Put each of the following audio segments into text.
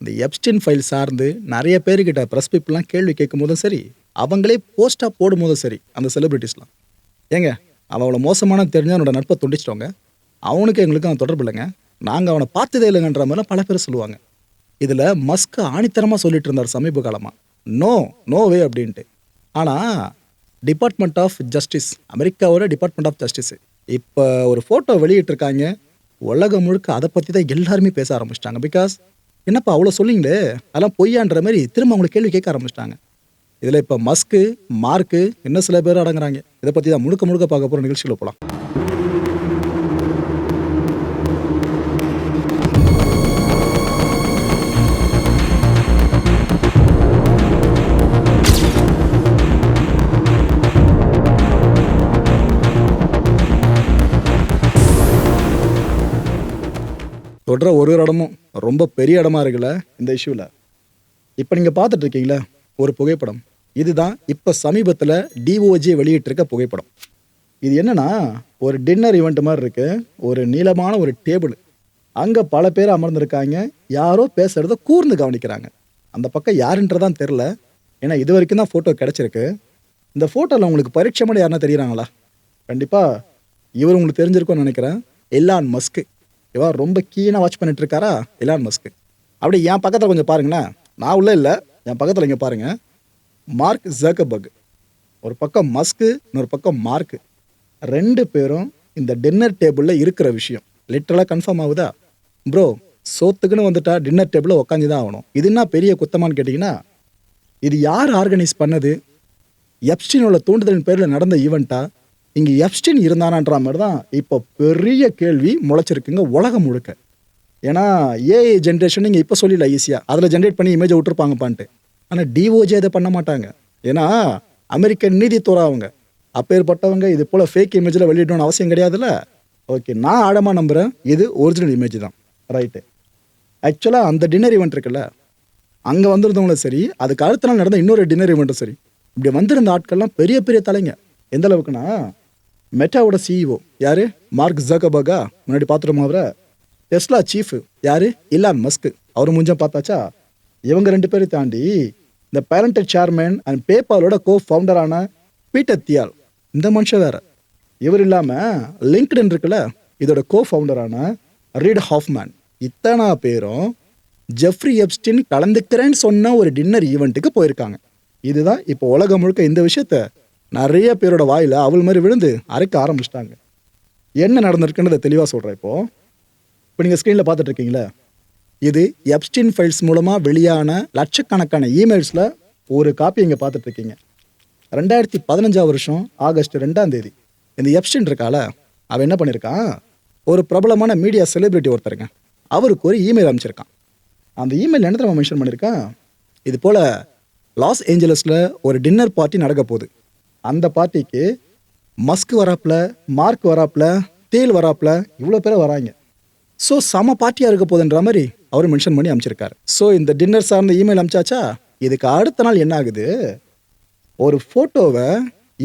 இந்த Epstein file சார்ந்து நிறைய பேர்கிட்ட ப்ரெஸ் பீப்புளெலாம் கேள்வி கேட்கும் போதும் சரி அவங்களே போஸ்ட்டாக போடும் போதும் சரி அந்த செலிப்ரிட்டிஸ்லாம் ஏங்க அவன் அவ்வளோ மோசமான தெரிஞ்சு அவனோட நட்பை துண்டிச்சிட்டோங்க. அவனுக்கு எங்களுக்கு அவன் தொடர்பு இல்லைங்க. நாங்கள் அவனை பார்த்ததே இல்லைங்கன்ற மாதிரிலாம் பல பேர் சொல்லுவாங்க. இதில் மஸ்க் ஆணித்தரமாக சொல்லிட்டு இருந்தார் சமீப காலமாக நோ நோ வே அப்படின்ட்டு. ஆனால் டிபார்ட்மெண்ட் ஆஃப் ஜஸ்டிஸ் அமெரிக்காவோட டிபார்ட்மெண்ட் ஆஃப் ஜஸ்டிஸ் இப்போ ஒரு ஃபோட்டோ வெளியிட்டிருக்காங்க. உலகம் முழுக்க அதை பற்றி தான் எல்லாருமே பேச ஆரம்பிச்சிட்டாங்க. பிகாஸ் என்னப்பா அவ்வளோ சொல்லிங்களே அதெல்லாம் பொய்யான்ற மாதிரி திரும்ப அவங்களை கேள்வி கேட்க ஆரம்பிச்சிட்டாங்க. இதில் இப்போ மஸ்க்கு மார்க்கு இன்னும் சில பேர் அடங்குறாங்க. இதை பற்றி தான் முழுக்க முழுக்க பார்க்க போகிற நிகழ்ச்சியில் போகலாம் தொடர ஒரு ஒரு இடமும் ரொம்ப பெரிய இடமா இருக்குல்ல இந்த இஷ்யூவில் இப்போ நீங்கள் பார்த்துட்டு இருக்கீங்களா ஒரு புகைப்படம். இதுதான் இப்போ சமீபத்தில் டிஓஜி வெளியிட்டிருக்க புகைப்படம். இது என்னென்னா ஒரு டின்னர் ஈவெண்ட் மாதிரி இருக்குது ஒரு நீளமான ஒரு டேபிள் அங்கே பல பேர் அமர்ந்திருக்காங்க. யாரோ பேசுகிறத கூர்ந்து கவனிக்கிறாங்க. அந்த பக்கம் யாருன்றதான் தெரில ஏன்னா இது வரைக்கும் தான் ஃபோட்டோ கிடச்சிருக்கு. இந்த ஃபோட்டோவில் உங்களுக்கு பரீட்சை யாருன்னா தெரியுறாங்களா? கண்டிப்பாக இவர் உங்களுக்கு தெரிஞ்சிருக்கும்னு நினைக்கிறேன். எல்லான் மஸ்க்கு இவா ரொம்ப கீனாக வாட்ச் பண்ணிட்டு இருக்காரா இலான் மஸ்க்கு அப்படி என் பக்கத்தில் கொஞ்சம் பாருங்கண்ணா நான் உள்ள இல்லை. என் பக்கத்தில் இங்கே பாருங்கள் மார்க் ஜக்கபர்க் ஒரு பக்கம் மஸ்க்கு இன்னொரு பக்கம் மார்க்கு ரெண்டு பேரும் இந்த டின்னர் டேபிளில் இருக்கிற விஷயம். லிட்டரலாக கன்ஃபார்ம் ஆகுதா? ப்ரோ சோத்துக்குன்னு வந்துட்டா டின்னர் டேபிளில் உக்காந்து தான் ஆகணும். இது என்ன பெரிய குத்தமான்னு கேட்டிங்கன்னா இது யார் ஆர்கனைஸ் பண்ணது? எப்ஸ்டினோட தூண்டுதலின் பேரில் நடந்த ஈவெண்ட்டா இங்கே எப்ஸ்டின் இருந்தானான்ற மாதிரி தான் இப்போ பெரிய கேள்வி முளைச்சிருக்குங்க உலகம் முழுக்க. ஏன்னா ஏஐ ஜென்ரேஷன் நீங்கள் இப்போ சொல்லிடல ஈஸியாக அதில் ஜென்ரேட் பண்ணி இமேஜை விட்டுருப்பாங்கப்பான்ட்டு. ஆனால் டிஓஜே அதை பண்ண மாட்டாங்க. ஏன்னா அமெரிக்கன் நீதித்துறை அவங்க. அப்பேற்பட்டவங்க இது போல் ஃபேக் இமேஜில் வெளியிடணும்னு அவசியம் கிடையாதுல்ல? ஓகே நான் ஆழமாக நம்புகிறேன் இது ஒரிஜினல் இமேஜ் தான். ரைட்டு ஆக்சுவலாக அந்த டின்னர் ஈவெண்ட் இருக்குல்ல? அங்கே வந்திருந்தவங்களும் சரி அதுக்கு அடுத்த நாள் நடந்த இன்னொரு டின்னர் ஈவெண்ட்டும் சரி. இப்படி வந்திருந்த ஆட்கள்லாம் பெரிய பெரிய தலைங்க. எந்த அளவுக்குன்னா மெட்டாவோட சிஇஓ யாரு? Mark Zuckerberg. முன்னாடி பார்த்துட்டோமா அவரை? டெஸ்லா சீஃப் யாரு? Elon Musk. அவர் முஞ்சம் பார்த்தாச்சா? இவங்க ரெண்டு பேரை தாண்டி இந்த பேரண்டட் சேர்மேன் அண்ட் பேபாலோட கோ ஃபவுண்டரான பீட்டர் தியால். இந்த மனுஷன் வேற. இவர் இல்லாமல் லிங்க்டின் இருக்குல்ல? இதோட கோ ஃபவுண்டரான ரீட் ஹாஃப்மேன். இத்தனா பேரும் ஜெஃப்ரி எப்ஸ்டின் கலந்துக்கிறேன்னு சொன்ன ஒரு டின்னர் ஈவெண்ட்டுக்கு போயிருக்காங்க. இதுதான் இப்போ உலகம் முழுக்க இந்த விஷயத்த நிறைய பேரோட வாயில் அவள் மாதிரி விழுந்து அரைக்க ஆரம்பிச்சிட்டாங்க. என்ன நடந்திருக்குன்றதை தெளிவாக சொல்கிறேன் இப்போது இப்போ நீங்கள் ஸ்க்ரீனில் பார்த்துட்ருக்கீங்களே இது எப்ஸ்டின் ஃபைல்ஸ் மூலமாக வெளியான லட்சக்கணக்கான இமெயில்ஸில் ஒரு காப்பி இங்கே பார்த்துட்டு இருக்கீங்க. ரெண்டாயிரத்தி பதினஞ்சாம் வருஷம் ஆகஸ்ட் ரெண்டாம் தேதி. இந்த எப்ஸ்டின் இருக்கால அவன் என்ன பண்ணியிருக்கான் ஒரு பிரபலமான மீடியா செலிபிரிட்டி ஒருத்தருங்க. அவருக்கு ஒரு இமெயில் அனுப்பிச்சிருக்கான். அந்த இமெயில் என்ன தெரியுமா மென்ஷன் பண்ணியிருக்கான் இது போல் லாஸ் ஏஞ்சலஸில் ஒரு டின்னர் பார்ட்டி நடக்க போகுது. அந்த பார்ட்டிக்கு மஸ்க் வராப்பில் மார்க் வராப்பில் தேல் வராப்பில் இவ்வளோ பேர் வராங்க. ஸோ செம பார்ட்டியாக இருக்க போதுன்ற மாதிரி அவர் மென்ஷன் பண்ணி அமைச்சிருக்காரு. ஸோ இந்த டின்னர் சார்ந்த இமெயில் அமிச்சாச்சா? இதுக்கு அடுத்த நாள் என்ன ஆகுது? ஒரு ஃபோட்டோவை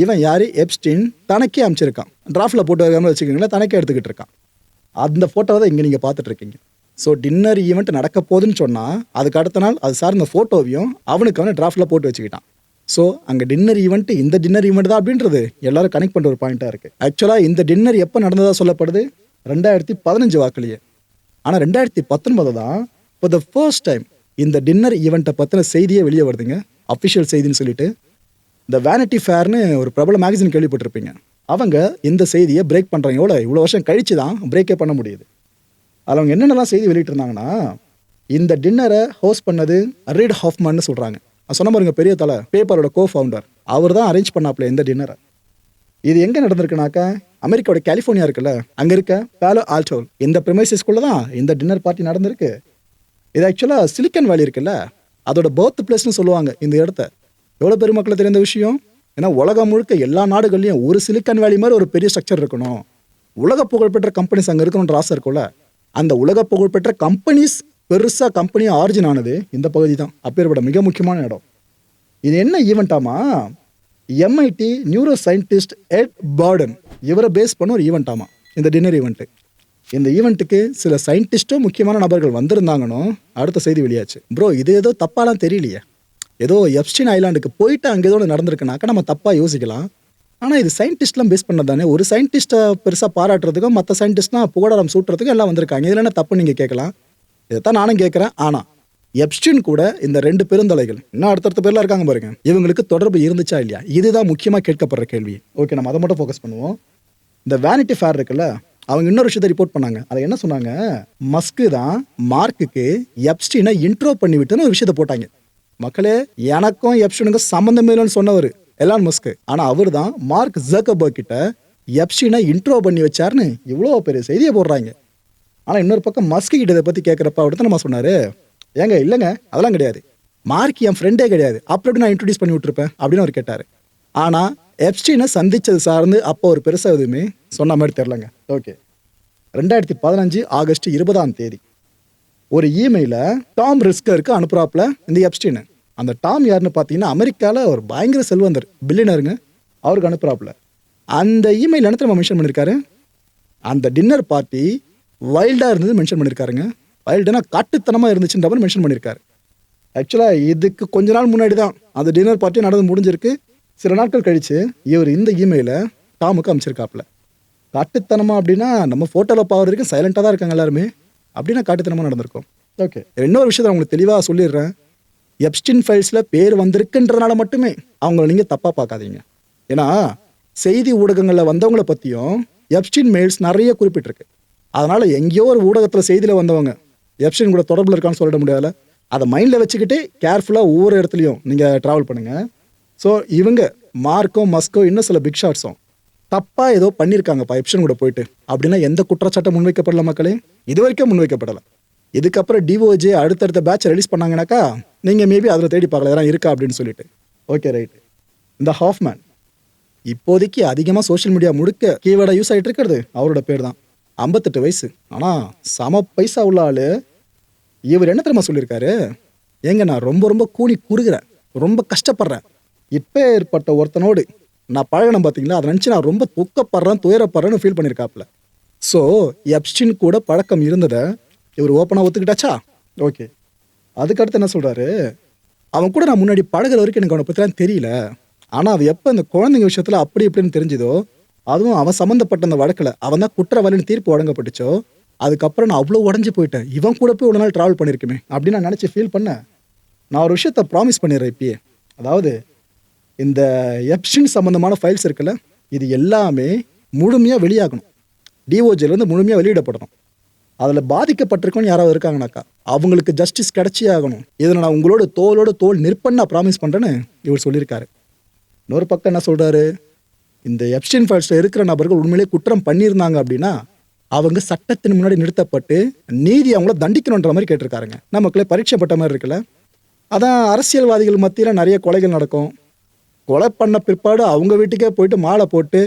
இவன் யார்? எப்ஸ்டின் தனக்கே அமைச்சிருக்கான். டிராஃப்டில் போட்டு வைக்காமல் வச்சுக்கோங்களேன் தனக்கே எடுத்துக்கிட்டு இருக்கான். அந்த ஃபோட்டோவை தான் இங்கே நீங்கள் பார்த்துட்ருக்கீங்க ஸோ டின்னர் ஈவெண்ட் நடக்க போகுதுன்னு சொன்னால் அதுக்கு அடுத்த நாள் அது சார்ந்த ஃபோட்டோவையும் அவனுக்கு அவனை டிராஃப்டில் போட்டு வச்சுக்கிட்டான். ஸோ அங்கே டின்னர் ஈவெண்ட் இந்த டின்னர் ஈவெண்ட் தான் அப்படின்றது எல்லாரும் கனெக்ட் பண்ணுற ஒரு பாயிண்ட்டாக இருக்குது ஆக்சுவலாக இந்த டின்னர் எப்போ நடந்ததாக சொல்லப்படுது? ரெண்டாயிரத்தி பதினஞ்சு வாக்குலேயே. ஆனால் ரெண்டாயிரத்தி பத்தொன்பது தான் இப்போ த ஃபர்ஸ்ட் டைம் இந்த டின்னர் ஈவெண்ட்டை பற்றின செய்தியே வெளியே வருதுங்க. அஃபிஷியல் செய்தின்னு சொல்லிட்டு. இந்த வேனிட்டி ஃபேர்னு ஒரு பிரபல மேகசின் கேள்விப்பட்டிருப்பீங்க. அவங்க இந்த செய்தியை பிரேக் பண்ணுறாங்க எவ்வளோ இவ்வளோ வருஷம் கழிச்சு தான் பிரேக்கே பண்ண முடியுது. அதில் அவங்க என்னென்னலாம் செய்தி வெளியிட்டிருந்தாங்கன்னா இந்த டின்னரை ஹோஸ்ட் பண்ணது ரீட் ஹாஃப்மன்னு சொல்கிறாங்க சொன்ன பாருங்க பெரிய தலை பேப்பரோட கோ ஃபவுண்டர் அவர் தான் அரேஞ்ச் பண்ணாப்ல இந்த டின்னரை இது எங்கே நடந்திருக்குனாக்கா அமெரிக்காவோட கலிஃபோர்னியா இருக்குல்ல அங்கே இருக்க பேலோ ஆல்டோல் இந்த ப்ரிமைசஸ்குள்ளே தான் இந்த டின்னர் பார்ட்டி நடந்திருக்கு. இது ஆக்சுவலாக சிலிக்கன் வேலி இருக்குல்ல அதோட பர்த் பிளேஸ்னு சொல்லுவாங்க இந்த இடத்த. எவ்வளோ பெருமக்களை தெரிந்த விஷயம்? ஏன்னா உலகம் முழுக்க எல்லா நாடுகள்லையும் ஒரு சிலிக்கன் வேலி மாதிரி ஒரு பெரிய ஸ்ட்ரக்சர் இருக்கணும். உலக புகழ்பெற்ற கம்பெனிஸ் அங்கே இருக்கணுன்ற ஆசை இருக்கும்ல. அந்த உலக புகழ்பெற்ற கம்பெனிஸ் பெருசாக கம்பெனியும் ஆரிஜின் ஆனது இந்த பகுதி தான் அப்பேற்பட்ட மிக முக்கியமான இடம். இது என்ன ஈவெண்ட்டாமா MIT neuroscientist Ed Boyden இவரை பேஸ் பண்ண ஒரு ஈவெண்ட்டாமா இந்த டின்னர் ஈவெண்ட்டு இந்த ஈவெண்ட்டுக்கு சில சயின்டிஸ்ட்டும் முக்கியமான நபர்கள் வந்திருந்தாங்கன்னு அடுத்த செய்தி வெளியாச்சு. ப்ரோ இது ஏதோ தப்பாலாம் தெரியலையே. ஏதோ எப்ஸ்டின் ஐலாண்டுக்கு போயிட்டு அங்கே ஏதோ நடந்திருக்குனாக்கா நம்ம தப்பாக யோசிக்கலாம். ஆனால் இது சயின்டிஸ்ட்லாம் பேஸ் பண்ணது தானே. ஒரு சயின்டிஸ்ட்டை பெருசாக பாராட்டுறதுக்கும் மற்ற சயின்டிஸ்ட்லாம் புகழாரம் சூட்டுறதுக்கும் எல்லாம் வந்திருக்காங்க. இதில் என்ன தப்பு நீங்கள் கேட்கலாம். இதைத்தான் நானும் கேட்குறேன். ஆனால் எப்ஸ்டின் கூட இந்த ரெண்டு பெருந்தலைகள் இன்னும் அடுத்தடுத்த பேர்லாம் இருக்காங்க பாருங்க. இவங்களுக்கு தொடர்பு இருந்துச்சா இல்லையா? இதுதான் முக்கியமாக கேட்கப்படுற கேள்வி. ஓகே நம்ம அதை மட்டும் ஃபோக்கஸ் பண்ணுவோம். இந்த வேனிட்டி ஃபேர் இருக்குல்ல அவங்க இன்னொரு விஷயத்தை ரிப்போர்ட் பண்ணாங்க. அதை என்ன சொன்னாங்க? மஸ்கு தான் மார்க்குக்கு எப்ஸ்டினை இன்ட்ரோ பண்ணி விட்டுன்னு ஒரு விஷயத்தை போட்டாங்க. மக்களே எனக்கும் எப்ஸ்டினுக்கும் சம்மந்தம் இல்லைன்னு சொன்னவர் எலான் மஸ்க்கு ஆனால் அவர் தான் மார்க் ஜக்கபர்க் கிட்ட எப்ஸ்டினை இன்ட்ரோ பண்ணி வச்சாருன்னு இவ்வளோ பெரிய செய்தியை போடுறாங்க. ஆனால் இன்னொரு பக்கம் மஸ்கி கிட்ட இதை பற்றி கேட்குறப்ப அவர்கிட்ட நம்ம சொன்னார் ஏங்க இல்லைங்க அதெல்லாம் கிடையாது. மார்க் என் ஃப்ரெண்டே கிடையாது. அப்புறம் நான் இன்ட்ரடியூஸ் பண்ணி விட்டுருப்பேன் அப்படின்னு அவர் கேட்டார். ஆனால் எப்ஸ்டீனை சந்தித்தது சார்ந்து அப்போ ஒரு பெருசாக எதுவுமே சொன்ன மாதிரி தெரிலங்க ஓகே ரெண்டாயிரத்தி பதினஞ்சு ஆகஸ்ட் இருபதாம் தேதி. ஒரு இமெயில டாம் ரிஸ்கருக்கு அனுப்புகிறாப்புல இந்த எப்ஸ்டீனு அந்த டாம் யாருன்னு பார்த்தீங்கன்னா அமெரிக்காவில் ஒரு பயங்கர செல்வந்தர் பில்லினருங்க அவருக்கு அனுப்புகிறாப்புல அந்த இமெயில் என்ன நம்ம மென்ஷன் பண்ணியிருக்காரு அந்த டின்னர் பார்ட்டி வைல்டாக இருந்தது மென்ஷன் பண்ணியிருக்காருங்க வைல்டுனா காட்டுத்தனமாக இருந்துச்சுன்ற மாதிரி மென்ஷன் பண்ணியிருக்காரு ஆக்சுவலாக இதுக்கு கொஞ்ச நாள் முன்னாடி தான் அந்த டின்னர் பார்ட்டி நடந்து முடிஞ்சிருக்கு. சில நாட்கள் கழித்து இவர் இந்த இமெயிலை டாமுக்கு அமைச்சிருக்காப்புல. காட்டுத்தனமா அப்படின்னா நம்ம ஃபோட்டோவில் பார்க்குற வரைக்கும் சைலண்டாக தான் இருக்காங்க எல்லாருமே. அப்படின்னா காட்டுத்தனமாக நடந்திருக்கும். ஓகே இன்னொரு விஷயத்தை உங்களுக்கு தெளிவாக சொல்லிடுறேன். எப்ஸ்டின் ஃபைல்ஸில் பேர் வந்திருக்குன்றனால மட்டுமே அவங்கள நீங்கள் தப்பாக பார்க்காதீங்க. ஏன்னா செய்தி ஊடகங்களில் வந்தவங்கள பற்றியும் எப்ஸ்டின் மெயில்ஸ் நிறைய குறிப்பிட்டிருக்கு. அதனால் எங்கேயோ ஒரு ஊடகத்தில் செய்தியில் வந்தவங்க எப்சின் கூட தொடர்பில் இருக்கான்னு சொல்லிட முடியாதுல அதை மைண்டில் வச்சுக்கிட்டே கேர்ஃபுல்லாக ஒவ்வொரு இடத்துலையும் நீங்கள் ட்ராவல் பண்ணுங்கள் ஸோ இவங்க மார்க்கோ மஸ்கோ இன்னும் சில பிக் ஷாட்ஸும் தப்பாக ஏதோ பண்ணியிருக்காங்கப்பா எப்ஷன் கூட போயிட்டு. அப்படின்னா எந்த குற்றச்சாட்டம் முன்வைக்கப்படல மக்களே. இது வரைக்கும் முன்வைக்கப்படலை. இதுக்கப்புறம் டிஓஜே அடுத்தடுத்த பேட்ச் ரிலீஸ் பண்ணாங்கனாக்கா நீங்கள் மேபி அதில் தேடி பார்க்கல யாரும் இருக்கா அப்படின்னு சொல்லிட்டு. ஓகே ரைட் இந்த ஹாஃப்மேன் இப்போதைக்கு அதிகமாக சோஷியல் மீடியா முழுக்க கீவேர்டாக யூஸ் ஆகிட்டு இருக்கிறது அவரோட பேர் தான். ஐம்பத்தெட்டு வயசு. ஆனால் சம பைசா உள்ள ஆள் இவர் என்ன தெரியுமா சொல்லியிருக்காரு ஏங்க நான் ரொம்ப ரொம்ப கூனி குறுகிறேன். ரொம்ப கஷ்டப்படுறேன். இப்போ ஏற்பட்ட ஒருத்தனோடு நான் பழகினேன் பார்த்தீங்களா அதை நினச்சி நான் ரொம்ப துக்கப்படுறேன் துயரப்படுறேன்னு ஃபீல் பண்ணியிருக்காப்புல ஸோ எப்ஸ்டின் கூட பழக்கம் இருந்ததை இவர் ஓப்பனாக ஒத்துக்கிட்டாச்சா? ஓகே அதுக்கடுத்து என்ன சொல்கிறாரு அவன் கூட நான் முன்னாடி பழகுற வரைக்கும் எனக்கு அவனை பற்றிலாம் தெரியல. ஆனால் அவன் எப்போ இந்த குழந்தைங்க விஷயத்தில் அப்படி இப்படின்னு தெரிஞ்சுதோ அதுவும் அவன் சம்மந்தப்பட்ட அந்த வழக்கில். அவன் தான் குற்றவாளின்னு தீர்ப்பு வழங்கப்பட்டுச்சோ? அதுக்கப்புறம் நான் அவ்வளோ உடஞ்சி போயிட்டேன். இவன் கூட போய் ஒரு நாள் ட்ராவல் பண்ணியிருக்குமே அப்படின்னு நான் நினச்சி ஃபீல் பண்ணேன். நான் ஒரு விஷயத்த ப்ராமிஸ் பண்ணிடுறேன் இப்பயே. அதாவது இந்த எப்ஷின் சம்மந்தமான ஃபைல்ஸ் இருக்குல்ல இது எல்லாமே முழுமையாக வெளியாகணும். டிஓஜிலேருந்து முழுமையாக வெளியிடப்படணும். அதில் பாதிக்கப்பட்டிருக்கோன்னு யாராவது இருக்காங்கனாக்கா அவங்களுக்கு ஜஸ்டிஸ் கிடச்சி ஆகணும். இதில் நான் உங்களோட தோளோட தோல் நிற்பன்னு நான் ப்ராமிஸ் பண்ணுறேன்னு இவர் சொல்லியிருக்காரு. இன்னொரு பக்கம் என்ன சொல்கிறாரு இந்த எப்ஸ்டின் ஃபைல்ஸில் இருக்கிற நபர்கள் உண்மையிலே குற்றம் பண்ணியிருந்தாங்க அப்படின்னா அவங்க சட்டத்தின் முன்னாடி நிறுத்தப்பட்டு நீதி அவங்கள தண்டிக்கணுன்ற மாதிரி கேட்டிருக்காருங்க. நமக்குள்ளே பரீட்சைப்பட்ட மாதிரி இருக்குல்ல? அதான் அரசியல்வாதிகள் மத்தியில் நிறைய கொலைகள் நடக்கும். கொலை பண்ண பிற்பாடு அவங்க வீட்டுக்கே போயிட்டு மாலை போட்டு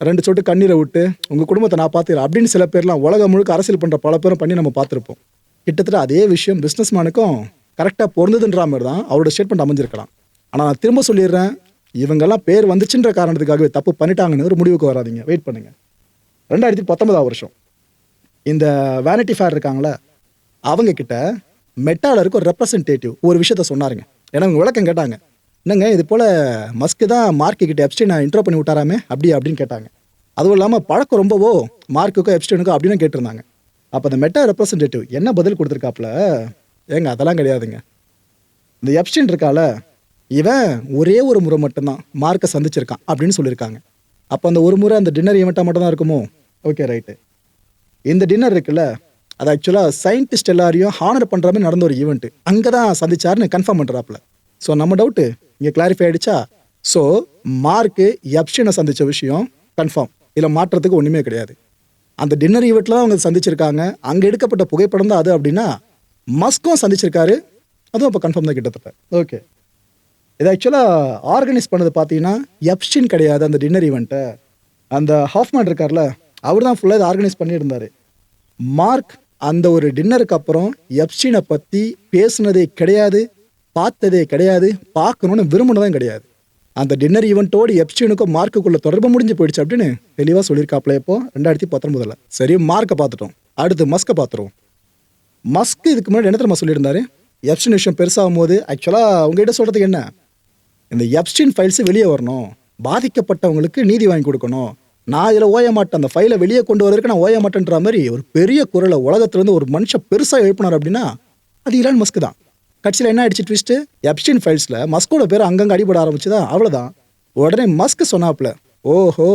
ரெண்டு சொட்டு கண்ணீரை விட்டு உங்கள் குடும்பத்தை நான் பார்த்துக்கிறேன் அப்படின்னு சில பேர்லாம் உலகம் முழுக்க அரசியல் பண்ணுற பல பேரும் பண்ணி நம்ம பார்த்துருப்போம். கிட்டத்தட்ட அதே விஷயம் பிஸ்னஸ் மேனுக்கும் கரெக்டாக பொருந்ததுன்ற மாதிரி தான் அவரோட ஸ்டேட்மெண்ட் அமைஞ்சிருக்கலாம். ஆனால் நான் திரும்ப சொல்லிடுறேன் இவங்கெல்லாம் பேர் வந்துச்சுன்ற காரணத்துக்காகவே தப்பு பண்ணிட்டாங்கன்னு ஒரு முடிவுக்கு வராதீங்க. வெயிட் பண்ணுங்கள் ரெண்டாயிரத்தி பத்தொன்பதாம் வருஷம். இந்த வேனிட்டி ஃபேர் இருக்காங்களே அவங்க கிட்ட மெட்டால ஒரு ரெப்ரசன்டேட்டிவ் ஒரு விஷயத்த சொன்னாருங்க. ஏன்னா அவங்க விளக்கம் கேட்டாங்க. என்னங்க இது போல் மஸ்க்கு தான் மார்க்கு கிட்ட எப்ஸ்டினை இன்ட்ரோ பண்ணி விட்டாராமே? அப்படி அப்படின்னு கேட்டாங்க. அதுவும் இல்லாமல் பழக்கம் ரொம்பவோ மார்க்குக்கோ எப்ஸ்டினுக்கோ அப்படின்னு கேட்டிருந்தாங்க. அப்போ அந்த மெட்டா ரெப்ரசன்டேட்டிவ் என்ன பதில் கொடுத்துருக்காப்புல? ஏங்க அதெல்லாம் கிடையாதுங்க. இந்த எப்ஸ்டின் இருக்கால இவன் ஒரே ஒரு முறை மட்டும்தான் மார்க்கை சந்திச்சிருக்கான் அப்படின்னு சொல்லியிருக்காங்க. அப்போ அந்த ஒரு முறை அந்த டின்னர் ஈவெண்ட்டாக மட்டும் தான் இருக்குமோ? ஓகே ரைட்டு இந்த டின்னர் இருக்குல்ல அது ஆக்சுவலாக சயின்டிஸ்ட் எல்லாரையும் ஹானர் பண்ணுற மாதிரி நடந்த ஒரு ஈவெண்ட்டு அங்கே தான் சந்திச்சாருன்னு கன்ஃபார்ம் பண்ணுறாப்புல ஸோ நம்ம டவுட்டு இங்கே கிளாரிஃபை ஆகிடுச்சா ஸோ மார்க்கு எப்ஷனை சந்தித்த விஷயம் கன்ஃபார்ம் இதில் மாற்றத்துக்கு ஒன்றுமே கிடையாது. அந்த டின்னர் ஈவெண்ட்டில் தான் அவங்க சந்திச்சிருக்காங்க. அங்கே எடுக்கப்பட்ட புகைப்படம் தான் அது அப்படின்னா மஸ்கும் சந்திச்சிருக்காரு. அதுவும் அப்போ கன்ஃபார்ம் தான் கிட்டத்தட்ட. ஓகே இது ஆக்சுவலாக ஆர்கனைஸ் பண்ணது பார்த்தீங்கன்னா எப்ஸ்டின் கிடையாது அந்த டின்னர் ஈவெண்ட்டை அந்த ஹாஃப்மேன் இருக்கார்ல அவர் தான் ஃபுல்லாக இதை ஆர்கனைஸ் பண்ணியிருந்தார். மார்க் அந்த ஒரு டின்னருக்கு அப்புறம் எப்ஸ்டினை பற்றி பேசுனதே கிடையாது பார்த்ததே கிடையாது பார்க்கணுன்னு விரும்பினதும் கிடையாது. அந்த டின்னர் ஈவெண்ட்டோடு எப்ஸ்டினுக்கும் மார்க்குக்குள்ள தொடர்பு முடிஞ்சு போயிடுச்சு அப்படின்னு தெளிவாக சொல்லியிருக்காப்ல இப்போ ரெண்டாயிரத்தி பத்தொன்பதில். சரி மார்க்கை பார்த்துட்டோம். அடுத்து மஸ்கை பார்த்துருவோம். மஸ்க் இதுக்கு முன்னாடி என்ன தெரியுமா சொல்லியிருந்தாரு? எப்ஸ்டின் விஷயம் பெருசாகும் போது ஆக்சுவலாக உங்ககிட்ட சொல்கிறதுக்கு என்ன? இந்த எப்ஸ்டின் ஃபைல்ஸ் வெளியே வரணும். பாதிக்கப்பட்டவங்களுக்கு நீதி வாங்கி கொடுக்கணும். நான் இதில் ஓய மாட்டேன். அந்த ஃபைலை வெளியே கொண்டு வரதுக்கு நான் ஓய மாட்டேன்ற மாதிரி ஒரு பெரிய குரலை உலகத்துலேருந்து ஒரு மனுஷன் பெருசாக எழுப்பினார் அப்படின்னா அது இலான் மஸ்க் தான். கட்சியில் என்ன ஆயிடுச்சு ட்விஸ்ட்டு எப்ஸ்டின் ஃபைல்ஸில் மஸ்கோட பேர் அங்கங்கே அடிபட தான் அவ்வளோதான் உடனே மஸ்க் சொன்னாப்ல ஓஹோ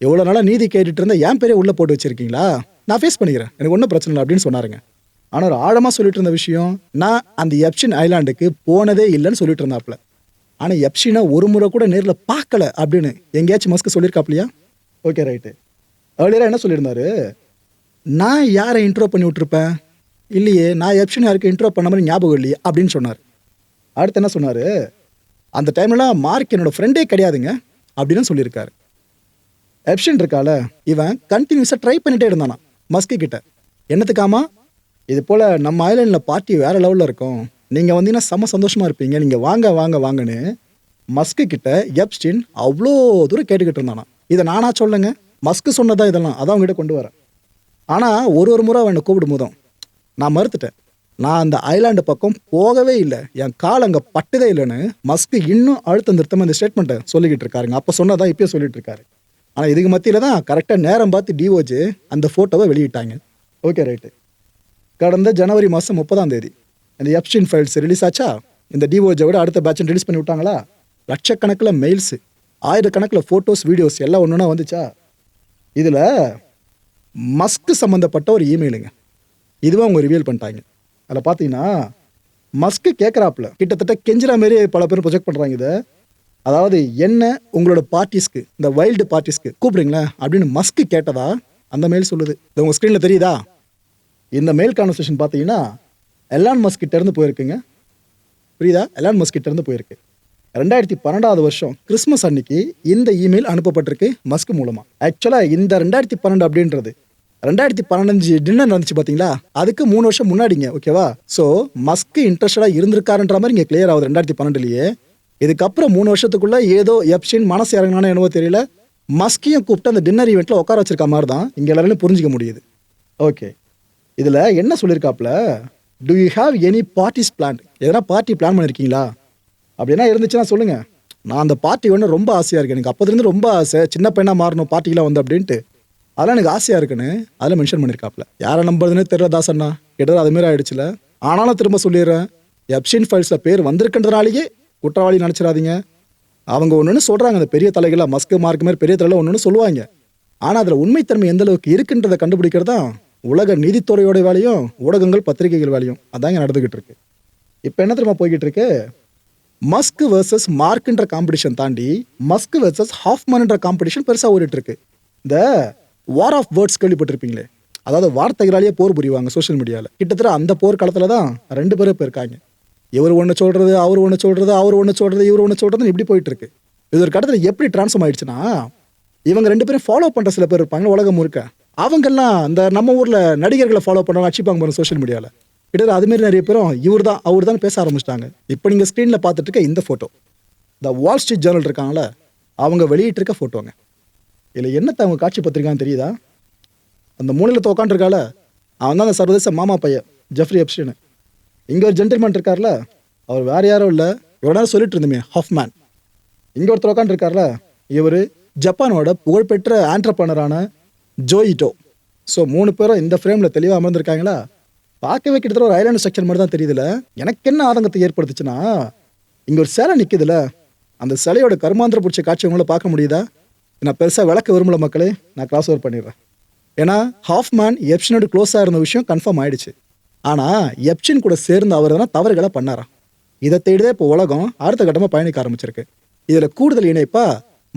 எவ்வளோ நாளாக நீதி கேட்டுட்டு இருந்தால் என் பேரே உள்ளே போட்டு வச்சிருக்கீங்களா? நான் ஃபேஸ் பண்ணிக்கிறேன். எனக்கு ஒன்றும் பிரச்சனை இல்லை அப்படின்னு சொன்னாருங்க. ஆனால் ஒரு ஆழமாக சொல்லிட்டு இருந்த விஷயம் நான் அந்த எப்ஷின் ஐலாண்டுக்கு போனதே இல்லைன்னு சொல்லிட்டு இருந்தாப்புல. ஆனால் எப்ஷினை ஒரு முறை கூட நேரில் பார்க்கல அப்படின்னு எங்கேயாச்சும் மஸ்க்கு சொல்லியிருக்காப்லையா ஓகே ரைட்டு ஏர்லியராக என்ன சொல்லியிருந்தாரு? நான் யாரை இன்ட்ரோ பண்ணி விட்ருப்பேன் இல்லையே நான் எப்ஷன் யாருக்கு இன்ட்ரோ பண்ண மாதிரி ஞாபகம் இல்லையே அப்படின்னு சொன்னார். அடுத்து என்ன சொன்னார்? அந்த டைம்லலாம் மார்க் என்னோடய ஃப்ரெண்டே கிடையாதுங்க அப்படின்னு சொல்லியிருக்காரு. எப்ஷன் இருக்கால இவன் கண்டினியூஸாக ட்ரை பண்ணிட்டே இருந்தானா மஸ்கு கிட்ட. என்னத்துக்காமா? இது போல் நம்ம ஐலண்டில் பார்ட்டி வேறு லெவலில் இருக்கும். நீங்கள் வந்தீங்கன்னா செம்ம சந்தோஷமாக இருப்பீங்க? நீங்கள் வாங்க வாங்க வாங்கன்னு மஸ்கு கிட்ட எப்ஸ்டின் அவ்வளோ தூரம் கேட்டுக்கிட்டு இருந்தானா. இதை நானா சொல்லுங்க? மஸ்கு சொன்னதா இதெல்லாம்? அதான் அவங்ககிட்ட கொண்டு வரேன். ஆனால் ஒரு ஒரு முறை அவனை கூப்பிடும் போதும் நான் மறுத்துட்டேன். நான் அந்த ஐலாண்டு பக்கம் போகவே இல்லை. என் கால் அங்கே பட்டதே இல்லைன்னு மஸ்கு இன்னும் அழுத்தம் திருத்தமாக இந்த ஸ்டேட்மெண்ட்டை சொல்லிக்கிட்டு இருக்காருங்க. அப்போ சொன்னதான் இப்பயே சொல்லிட்டு இருக்காரு. ஆனால் இதுக்கு மத்தியில் தான் கரெக்டாக நேரம் பார்த்து டிஓஜி அந்த ஃபோட்டோவை வெளியிட்டாங்க. ஓகே ரைட்டு கடந்த ஜனவரி மாதம் முப்பதாம் தேதி. இந்த எப்ஸ்டின் ஃபைல்ஸ் ரிலீஸ் ஆச்சா? இந்த டிஓஜியோட அடுத்த பேட்ச் ரிலீஸ் பண்ணி விட்டாங்களா? லட்சக்கணக்கில் மெயில்ஸு ஆயிரக்கணக்கில் ஃபோட்டோஸ் வீடியோஸ் எல்லாம் ஒன்றுனா வந்துச்சா? இதில் மஸ்க்கு சம்மந்தப்பட்ட ஒரு இமெயிலுங்க இதுவும் அவங்க ரிவீல் பண்ணிட்டாங்க. அதில் பார்த்தீங்கன்னா மஸ்க்கு கேட்குறாப்புல கிட்டத்தட்ட கெஞ்சிற மாரி பல பேர் ப்ரொஜெக்ட் பண்ணுறாங்க இதை. அதாவது என்ன உங்களோட பார்ட்டிஸ்க்கு இந்த வைல்டு பார்ட்டிஸ்க்கு கூப்பிடுங்களேன் அப்படின்னு மஸ்க்கு கேட்டதா அந்த மெயில் சொல்லுது. இது உங்கள் ஸ்க்ரீனில் தெரியுதா? இந்த மெயில் கான்வர்சேஷன் பார்த்தீங்கன்னா எலான் மஸ்கிட்டேருந்து இருந்து போயிருக்குங்க. புரியுதா? எலான் மஸ்கிட்டேருந்து இருந்து போயிருக்கு. ரெண்டாயிரத்தி பன்னெண்டாவது வருஷம் கிறிஸ்மஸ் அன்னைக்கு இந்த இமெயில் அனுப்பப்பட்டிருக்கு மஸ்க் மூலமாக ஆக்சுவலாக இந்த ரெண்டாயிரத்தி பன்னெண்டு அப்படின்றது. ரெண்டாயிரத்தி பன்னெண்டு டின்னர் நடந்துச்சு பார்த்தீங்களா அதுக்கு மூணு வருஷம் முன்னாடிங்க ஓகேவா ஸோ மஸ்க்கு இன்ட்ரெஸ்டடாக இருந்திருக்காருன்ற மாதிரி இங்கே கிளியர் ஆகுது ரெண்டாயிரத்தி பன்னெண்டுலேயே. இதுக்கப்புறம் மூணு வருஷத்துக்குள்ளே ஏதோ எப்ஷின் மனசு இறங்கினானோ என்னவோ தெரியல. மஸ்கையும் கூப்பிட்டு அந்த டின்னர் ஈவெண்ட்டில் உட்கார வச்சிருக்க மாதிரி தான் இங்கே எல்லாருமே புரிஞ்சுக்க முடியுது. ஓகே இதில் என்ன சொல்லியிருக்காப்புல do you have any parties plan எதனா பார்ட்டி பிளான் பண்ணியிருக்கீங்களா அப்படின்னா இருந்துச்சுன்னா சொல்லுங்கள் நான் அந்த பார்ட்டி ஒன்று ரொம்ப ஆசையாக இருக்கு. எனக்கு அப்போதுலேருந்து ரொம்ப ஆசை. சின்ன பையனாக மாறணும் பார்ட்டிக்கெலாம் வந்து அப்படின்ட்டு. அதெல்லாம் எனக்கு ஆசையாக இருக்குன்னு அதில் மென்ஷன் பண்ணியிருக்காப்புல யாரை நம்புறதுன்னு தெரியல தாசண்ணா. கிட்டத்தட்ட அதுமாரி ஆயிடுச்சுல. ஆனாலும் திரும்ப சொல்லிடுறேன். எப்ஷின் ஃபைல்ஸில் பேர் வந்திருக்கின்றனாலேயே குற்றவாளி நினச்சிடாதீங்க. அவங்க ஒன்று சொல்கிறாங்க அந்த பெரிய தலைகளாக மஸ்கு மார்க் மாதிரி பெரிய தலையில் ஒன்று சொல்லுவாங்க. ஆனால் அதில் உண்மைத்தன்மை எந்த அளவுக்கு இருக்குன்றதை கண்டுபிடிக்கிறது தான் உலக நீதித்துறையோட வேலையும் ஊடகங்கள் பத்திரிகைகள் வேலையும். அதாங்க நடந்துக்கிட்டு இருக்கு. இப்போ என்ன தெரியுமா போய்கிட்டு இருக்கு? மஸ்க் வர்சஸ் மார்க்ன்ற காம்படிஷன் தாண்டி மஸ்க் வர்சஸ் ஹாஃப்மன்ன்ற காம்படிஷன் பெருசாக ஓடிட்டு இருக்கு. இந்த வார் ஆஃப் வேர்ட்ஸ் கேள்விப்பட்டிருப்பீங்களே? அதாவது வார்த்தைகளாலேயே போர் புரிவாங்க சோஷியல் மீடியாவில் கிட்டத்தட்ட அந்த போர் காலத்தில் தான் ரெண்டு பேரும் இப்போ இருக்காங்க. இவர் ஒன்று சொல்கிறது அவர் ஒன்று சொல்கிறது அவர் ஒன்று சொல்கிறது இவர் ஒன்று சொல்கிறதுன்னு இப்படி போயிட்டு இருக்கு. இது ஒரு கடத்தில் எப்படி டிரான்ஸ்ஃபார்ம் ஆயிடுச்சுன்னா இவங்க ரெண்டு பேரும் ஃபாலோ பண்ணுற சில பேர் இருப்பாங்க உலகம் முழுக்க. அவங்கெல்லாம் அந்த நம்ம ஊரில் நடிகர்களை ஃபாலோ பண்ணுறாங்க அடிச்சுப்பாங்க பாருங்க சோஷியல் மீடியாவில் கிட்டத்தட்ட அதுமாரி நிறைய பேரும் இவர் தான் அவர் தான் பேச ஆரம்பிச்சிட்டாங்க. இப்போ நீங்கள் ஸ்க்ரீனில் பார்த்துட்டு இருக்க இந்த ஃபோட்டோ இந்த வால் ஸ்ட்ரீட் ஜேர்னல் இருக்காங்களே அவங்க வெளியிட்டிருக்க ஃபோட்டோங்க இதில் என்னத்தை அவங்க காட்சி பத்திரிக்கான்னு தெரியுதா? அந்த மூலையில் உட்காந்துருக்கால அவன் தான் அந்த சர்வதேச மாமா பையன் ஜெஃப்ரி எப்ஸ்டின் இங்கே ஒரு ஜென்டில்மேன் இருக்கார்ல அவர் வேறு யாரும் இல்லை இவ்வளோ நேரம் சொல்லிட்டு இருந்தமே ஹாஃப்மேன் இங்கே ஒருத்தர் உட்காந்துருக்கார்ல இவர் ஜப்பானோட புகழ்பெற்ற ஆண்டர்பனரான ஜோயிட்டோ. ஸோ மூணு பேரும் இந்த ஃப்ரேமில் தெளிவாக அமர்ந்திருக்காங்களா? பார்க்கவே கிட்டத்தட்ட ஒரு ஐலாண்ட் ஸ்ட்ரக்சர் மாதிரி தான் தெரியுதுல. எனக்கு என்ன ஆதங்கத்தை ஏற்படுத்துச்சுன்னா இங்கே ஒரு சிலை நிற்குதுல அந்த சிலையோட கருமாந்திர பிடிச்ச காட்சி உங்களால் பார்க்க முடியுதா? நான் பெருசாக விளக்க விரும்பல மக்களே நான் கிராஸ் ஓவர் பண்ணிடுறேன். ஏன்னா ஹாஃப்மேன் எப்ஷனோட க்ளோஸாக இருந்த விஷயம் கன்ஃபார்ம் ஆயிடுச்சு. ஆனால் எப்ஷன் கூட சேர்ந்து அவர் தான் தவறுகளை பண்ணாராம் இதை தேடிதான் இப்போ உலகம் அடுத்த கட்டமாக பயணிக்க ஆரம்பிச்சிருக்கு. இதில் கூடுதல் இணைப்பா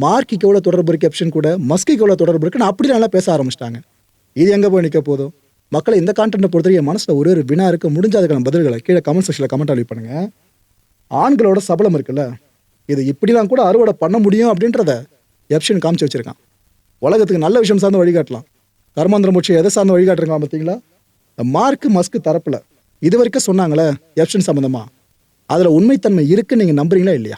மார்க்கிக்கு எவ்வளோ தொடர்பு இருக்குது எப்ஷன் கூட மஸ்கிக்கு எவ்வளோ தொடர்பு இருக்குன்னு அப்படி நல்லா பேச ஆரம்பிச்சிட்டாங்க. இது எங்கே போய் நிற்க போதும் மக்களை இந்த கான்டென்ட்டை பொறுத்தவரை என் மனசில் ஒரு ஒரு வினா இருக்க முடிஞ்ச அதுக்கான பதில்களை கீழே கமெண்ட் செக்ஷனில் கமெண்ட் அழிவு பண்ணுங்கள் ஆண்களோட சபலம் இருக்குல்ல இது இப்படிலாம் கூட அறுவடை பண்ண முடியும் அப்படின்றத எப்ஷன் காமிச்சு வச்சிருக்கான். உலகத்துக்கு நல்ல விஷயம் சார்ந்து வழிகாட்டலாம். கர்மாந்திர மூச்சு எதை சார்ந்து வழிகாட்டுறாங்க பார்த்தீங்களா? இந்த மார்க் மஸ்க் தரப்புல. இது வரைக்கும் சொன்னாங்களே எப்ஷன் சம்மந்தமாக அதில் உண்மைத்தன்மை இருக்குன்னு நீங்கள் நம்புறீங்களா இல்லையா?